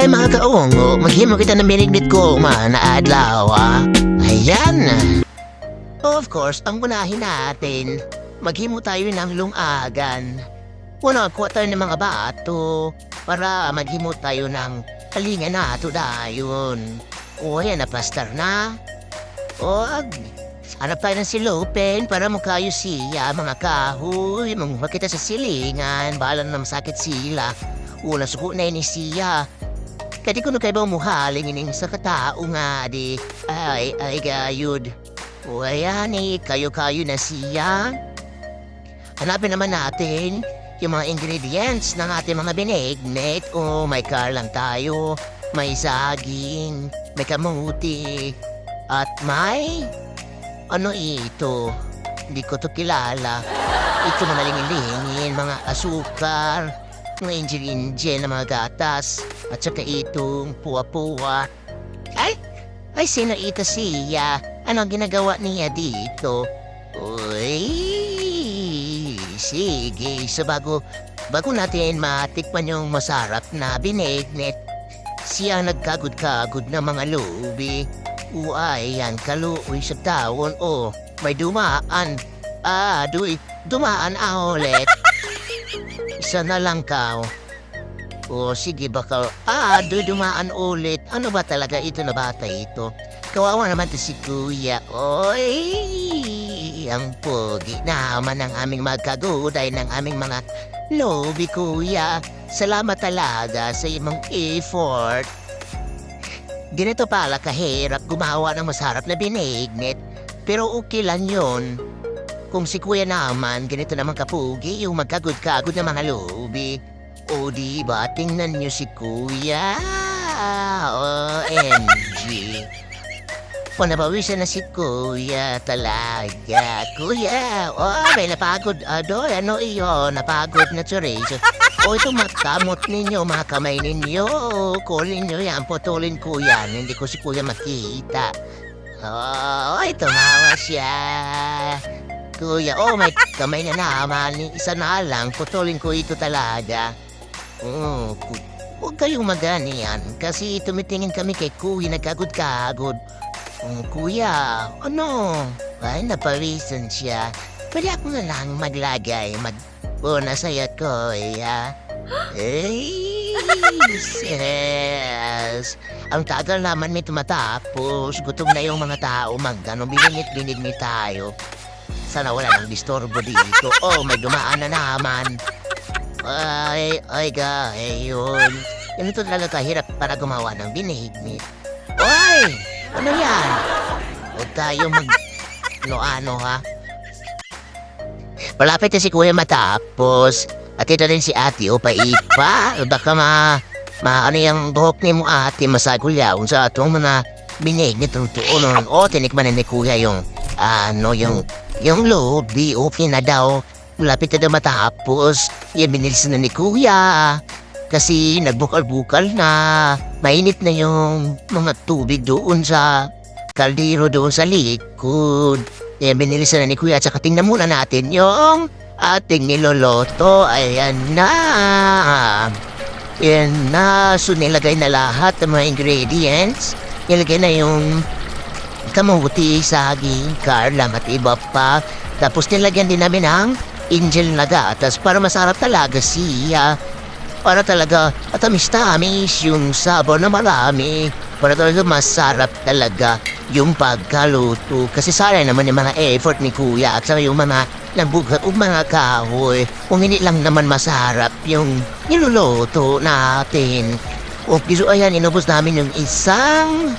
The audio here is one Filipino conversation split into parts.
Hay mga kaongo, maghimo kita ng binignit ko man na adlaw ah. Ayan. Of course, ang unahin natin, maghimo tayo ng lungagan. Una, tayo ng mga bato para maghimo tayo ng kalinga na ito dayon. O, yan na, pastor na. O, hanap tayo ng silopen para makayo siya, mga kahoy. Mga kita sa silingan, bahala na masakit sila. Una, suko na ni siya. Kadi ko na kayo muhaling ining sa katao nga di. Ay, ay gayud. O ayan eh, kayo-kayo na siya. Hanapin naman natin yung mga ingredients ng ating mga binignet. O may karlang tayo, may saging, may kamuti, at may... Ano ito? Hindi ko to kilala. Ito mga lingin-lingin, mga asukar, mga injil-injil na mga gatas, at saka itong puwa-puwa. Ay, ay sino ito siya? Ano ang ginagawa niya dito? Uy, sige. So bago, bago natin matikman yung masarap na binignet, siya ang nagkagod-kagod na mga lubi. Uay, yan kaluoy sa taon. Oh, may dumaan. Ah, duy, dumaan ah ulit. Isa na lang ka. O sige baka, ah, doy dumaan ulit. Ano ba talaga ito na bata ito? Kawawa naman to si Kuya. Oy, ang pogi naman ng aming magkaguday ng aming mga lobby, Kuya. Salamat talaga sa imong effort. Ganito pala kahirap gumawa ng masarap na binignet. Pero okay lang yon. Kung si Kuya naman, ganito naman kapugi, yung magkagod-kagod na mga lobby. O di ba, tingnan niyo si Kuya. OMG. Panabawisan na si Kuya talaga. Kuya, oh, may napagod. Ado, ano iyo? Napagod na Teresa. O ito makamot ninyo, mga kamay ninyo. Kulin nyo yan, putulin ko. Hindi ko si Kuya makita. Oh, ay, tumawa siya. Kuya, oh, may kamay na naman. Isa na lang, putulin ko ito talaga. Oh, huwag kayong maganian kasi tumitingin kami kay Kuya nagkagod-kagod. Oh, kuya, ano? Ay, napawisan siya. Pwede ako na lang maglagay, mag... Una sa'yo, kuya. Ay, sis. Ang tagal naman may tumatapos. Gutom na yung mga tao mag ano, biningit-binigni tayo. Sana wala nang disturbo dito. Oh, may dumaan na naman. Ay, ay gayon. Ganito talaga kahirap para gumawa ng binignit. Oy! Ano yan? Huwag tayo mag... No-ano ha? Malapit na si Kuya matapos. At ito rin si ate o paipa. Baka ma... Ma ano yung buhok ni mo ate masagulyaw sa atong mga binignit ng tuon. O tinikman ni Kuya yung... Ano yung... Yung lobby okay na daw. Malapit na daw matapos. Yan binilis na ni Kuya. Kasi nagbukal-bukal na. Mainit na yung mga tubig doon sa kaldero doon sa likod. Yan binilis na ni Kuya. At saka tingnan muna natin yung ating niloloto. Ayan na. Yan na. So nilagay na lahat ng mga ingredients. Nilagay na yung kamuti, saging, karlam at iba pa. Tapos nilagyan din namin ng angel na gatas para masarap talaga siya. Para talaga matamis-tamis yung sabor na marami. Para talaga masarap talaga yung pagkaluto. Kasi sayang naman yung mga effort ni Kuya at saka yung mga nabugat o mga kahoy. Kung hindi lang naman masarap yung niluluto natin. Okay, so ayan, inubos namin yung isang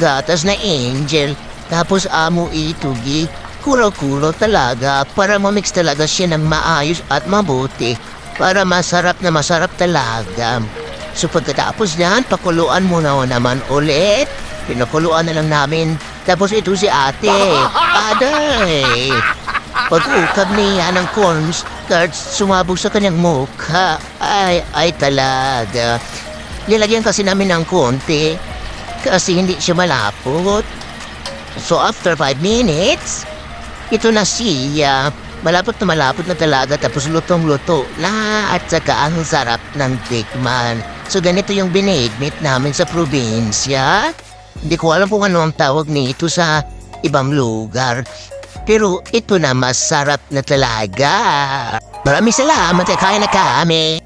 gatas na angel. Tapos amo itugi. Kuro-kuro talaga para mamix talaga siya ng maayos at mabuti. Para masarap na masarap talaga. So pagkatapos niyan, pakuluan mo na naman ulit. Pinakuluan na lang namin. Tapos ito si ate. Aday! Pag-ukab niya ng cornstarch, sumabog sa kanyang mukha. Ay, ay talaga. Nilagyan kasi namin ng konti. Kasi hindi siya malapot. So after 5 minutes, ito na siya. Malapot na malapot na talaga tapos lutong-luto na at saka ang sarap ng tikman. So ganito yung binignit namin sa probinsya. Hindi ko alam kung ano ang tawag nito sa ibang lugar. Pero ito na masarap na talaga. Maraming salamat, eh, kaya na kami.